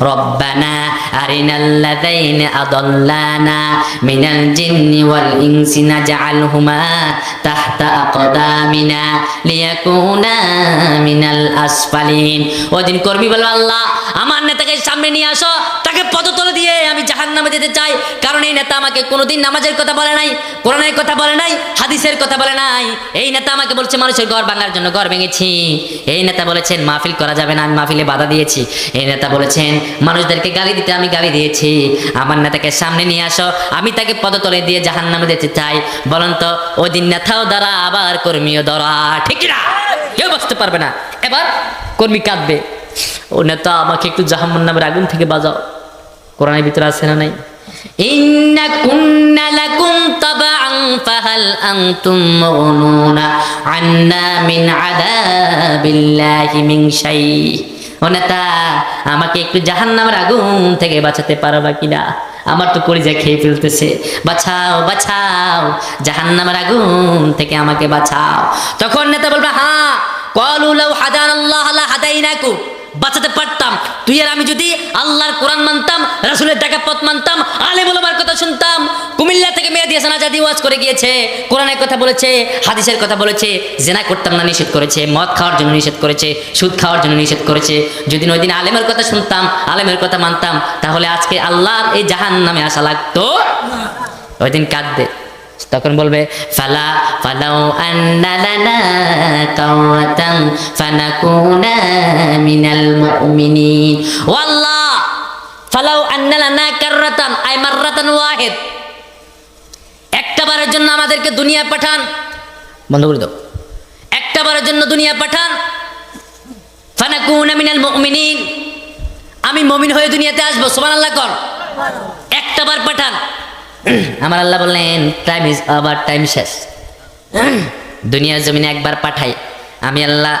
রব্বানা أرنا الذين أضلانا من الجن والإنس نجعلهما تحت أقدامنا ليكونا মিনাল الأسفلين ওদিন কর্মী বলল আল্লাহ আমার নেতাকে সামনে নিয়ে আসো তাকে পদতলে দিয়ে আমি জাহান্নামে যেতে চাই। কারণ এই নেতা আমাকে কোনোদিন নামাজের কথা বলে নাই, কোরআনের কথা বলে নাই, হাদিসের কথা বলে নাই। এই নেতা আমাকে বলছে, মানুষের ঘর ভাঙার জন্য ঘর ভেঙেছি। এই নেতা বলেছেন, মাহফিল করা যাবে না, আমি মাহফিলে বাধা দিয়েছি। এই নেতা বলেছেন, মানুষদেরকে গালি দিতে আমি গালি দিয়েছি। আমার নেতাকে সামনে নিয়ে আসো, আমি তাকে পদতলে দিয়ে জাহান্নামে যেতে চাই। বলুন তো ওই দিন নেতাও দ্বারা আবার কর্মীও দ্বারা। ঠিক না কেউ বুঝতে পারবে না। এবার কর্মী কাঁদবে। ও নেতা, আমাকে একটু জাহান্নামের আগুন থেকে বাজাও কোরআনের ভিতরে আছে না নাই? মিন আমাকে একটু জাহান্নামের আগুন থেকে বাঁচাতে পারবা কিনা? আমার তো কলিজা খেয়ে ফেলতেছে। বাঁচাও বাঁচাও, জাহান্নামের আগুন থেকে আমাকে বাঁচাও। তখন নেতা বলবে হ্যাঁ কলু লাউ বাঁচাতে পারতাম। তুই আর আমি যদি আল্লাহর কোরআন মানতাম, রাসুলের টাকা পথ মানতাম আলে বলবার কথা শুনতাম, কুমিল্লা থেকে মেয়ে দিয়ে সানাজাদি ওয়াজ করে গিয়েছে, কোরআনের কথা বলেছে, হাদিসের কথা বলেছে, জেনা করতাম না, নিষেধ করেছে, মদ খাওয়ার জন্য নিষেধ করেছে, সুদ খাওয়ার জন্য নিষেধ করেছে। যদি ওই দিন আলেমের কথা শুনতাম, আলেমের কথা মানতাম, তাহলে আজকে আল্লাহর এই জাহান নামে আসা লাগতো। ওই দিন কাঁদবে। তখন বলবে, ফালা ফালাও ও আল্লাহ ফালাও আন্না লানা কাররাতান আই মাররাতান ওয়াহিদ একটা জন্য আমাদেরকে দুনিয়া পাঠান। বন্ধ করে দাও। একটা জন্য দুনিয়া পাঠান। ফানাকুনা মিনাল মুমিনিন। আমি মমিন হয়ে দুনিয়াতে আসব, সুবহানাল্লাহ কর। একটা পাঠান। আমার আল্লাহ বললেন টাইম ইজ আবার টাইম শেষ। দুনিয়ার জমিনে একবার পাঠাই। আমি আল্লাহ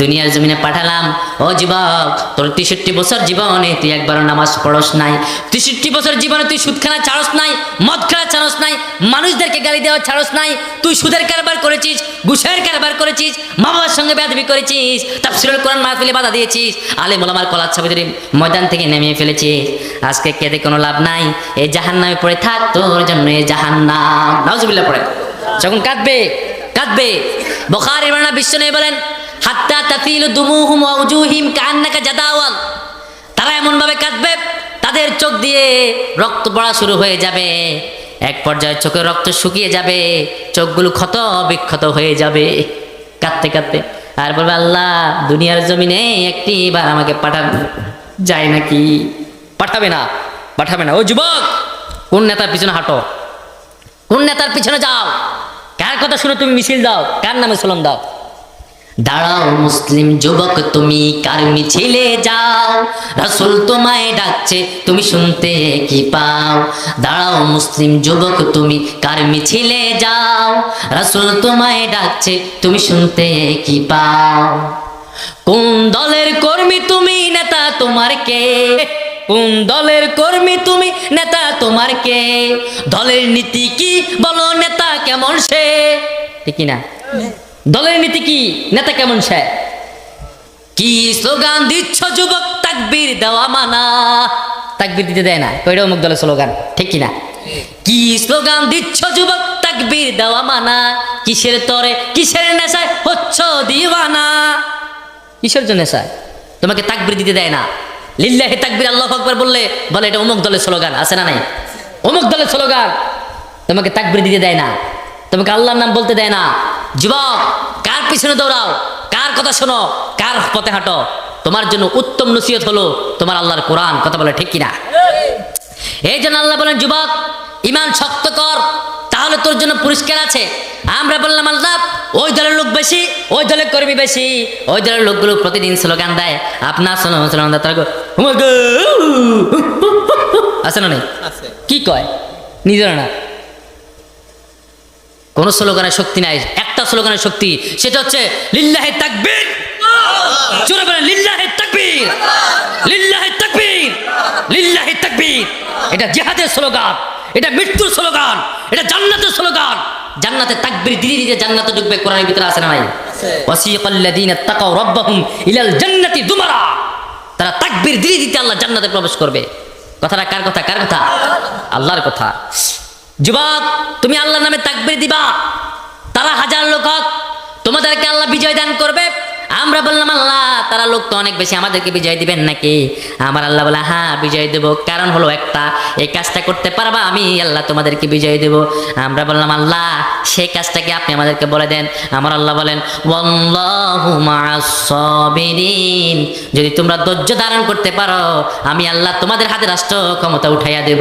দুনিয়ার জমিনে পাঠালাম। ও যুবক, তোর তেষট্টি বছর জীবনে তুই একবারও নামাজ পড়স নাই। তেষট্টি বছর জীবনে তুই সুদ খানা ছাড়স নাই মদ খানা ছাড়স নাই, মানুষদেরকে গালি দেওয়া ছাড়স নাই, তুই সুদের কারবার করেছিস, ঘুষের কারবার করেছিস, মা বাবার সঙ্গে বেদবি করেছিস, তাফসিরুল কোরআন মাহফিলে বাধা দিয়েছিস আলে মোলামার কলার ছবি ছবিদের ময়দান থেকে নেমে ফেলেছিস। আজকে কেঁদে কোনো লাভ নাই এই জাহান্নামে পড়ে থাক, তোর জন্য এই জাহান্নাম। নাউজুবিল্লাহ পড়ে। যখন কাঁদবে কাঁদবে। বখার ইমরানা বিশ্ব নেই বলেন হাত্তা তাফিল দুমুহুম ওয়াজুহিম কান্নাকা জাদাওয়াল তারা এমন ভাবে কাঁদবে, তাদের চোখ দিয়ে রক্ত পড়া শুরু হয়ে যাবে। এক পর্যায়ে চোখের রক্ত শুকিয়ে যাবে, চোখগুলো ক্ষত বিক্ষত হয়ে যাবে। কাঁদতে কাঁদতে। আর বলবে, আল্লাহ, দুনিয়ার জমিনে একটি বার আমাকে পাঠান। যায় নাকি? পাঠাবে না পাঠাবে না। ও যুবক, কোন নেতার পিছনে হাঁটো। কোন নেতার পিছনে যাও। কার কথা শুনে তুমি মিছিল দাও, কার নামে স্লোগান দাও? দাঁড়াও মুসলিম যুবক, তুমি কার মিছিলে যাও? রাসুল তোমায় ডাকছে, তুমি শুনতে কি পাও? দাঁড়াও মুসলিম যুবক, তুমি কার মিছিলে যাও? রাসুল তোমায় ডাকছে, তুমি শুনতে কি পাও? কোন দলের কর্মী তুমি, নেতা তোমার কে? কোন দলের কর্মী তুমি, নেতা তোমার কে? দলের নীতি কি, বলো নেতা কেমন সে? ঠিক না? দলের নীতি কি? নেতা কেমন সে? কি স্লোগান দিচ্ছ যুবক? তাকবীর দেওয়া মানা। তাকবীর দিতে দেয় না। কইটা অমুক দলের স্লোগান? ঠিক কিনা? কি স্লোগান দিচ্ছ যুবক? তাকবীর দেওয়া মানা। কিসের তরে, কিসের নেশায় হচ্ছ দিওয়ানা? কিসের জন্য নেশায়? তোমাকে তাকবীর দিতে দেয় না। লিল্লাহি তাকবীর, আল্লাহ আকবার বললে, বলে, এটা অমুক দলের স্লোগান, আছে না নাই? অমুক দলের স্লোগান। তোমাকে তাকবীর দিতে দেয় না। তোমাকে আল্লাহর নাম বলতে দেয় না। যুবক কার পিছনে দৌড়াও? কার কথা শোনো? কার পথে হাঁটো? তোমার জন্য উত্তম নসিহত হলো তোমার আল্লাহর কোরআন। কথা বলে ঠিক কিনা? এই জন্য আল্লাহ বলেন যুবক ইমান শক্ত কর তাহলে তোর জন্য পুরস্কার আছে। আমরা বললাম আল্লাহ ওই দলের লোক বেশি ওই দলের কর্মী বেশি। ওই দলের লোকগুলো প্রতিদিন স্লোগান দেয় আপনার স্লোগান দেয় তারা আছে না নেই? কি কয়? নিজেরা না। কোন স্লোগানের শক্তি নাই। স্লোগানের শক্তি, সেটা হচ্ছে লিল্লাহে তাকবীর। জোরে বলেন, লিল্লাহে তাকবীর। লিল্লাহে তাকবীর। লিল্লাহে তাকবীর। এটা জিহাদের স্লোগান, এটা মৃত্যুর স্লোগান, এটা জান্নাতের স্লোগান। জান্নাতে তাকবীর দিদি দিতে জান্নাতে ঢুকবে, কোরআনের ভিতরে আছে না নাই? ওয়াসিকাল্লাযীনা তাকাউ রাব্বাহুম ইলাল জান্নাতি দুমারা তারা তাকবীর দিদি দিতে আল্লাহ জান্নাতে প্রবেশ করবে। কথাটা কার কথা? কার কথা? আল্লাহর কথা। যুবক, তুমি আল্লাহর নামে তাকবীর দিবা। তারা হাজার লোক হোক তোমাদেরকে আল্লাহ বিজয় দান করবে। আমরা বললাম, আল্লাহ, তারা লোক তো অনেক বেশি, আমাদেরকে বিজয় দিবেন নাকি? আমার আল্লাহ বলে হ্যাঁ বিজয় দেব। কারণ হলো একটা এই কাজটা করতে পারবা, আমি আল্লাহ তোমাদেরকে বিজয় দেব। আমরা বললাম, আল্লাহ সেই কাজটাকে আপনি আমাদেরকে বলে দেন? আমার আল্লাহ বলেন যদি তোমরা ধৈর্য ধারণ করতে পারো, আমি আল্লাহ তোমাদের হাতে রাষ্ট্র ক্ষমতা উঠাইয়া দেব।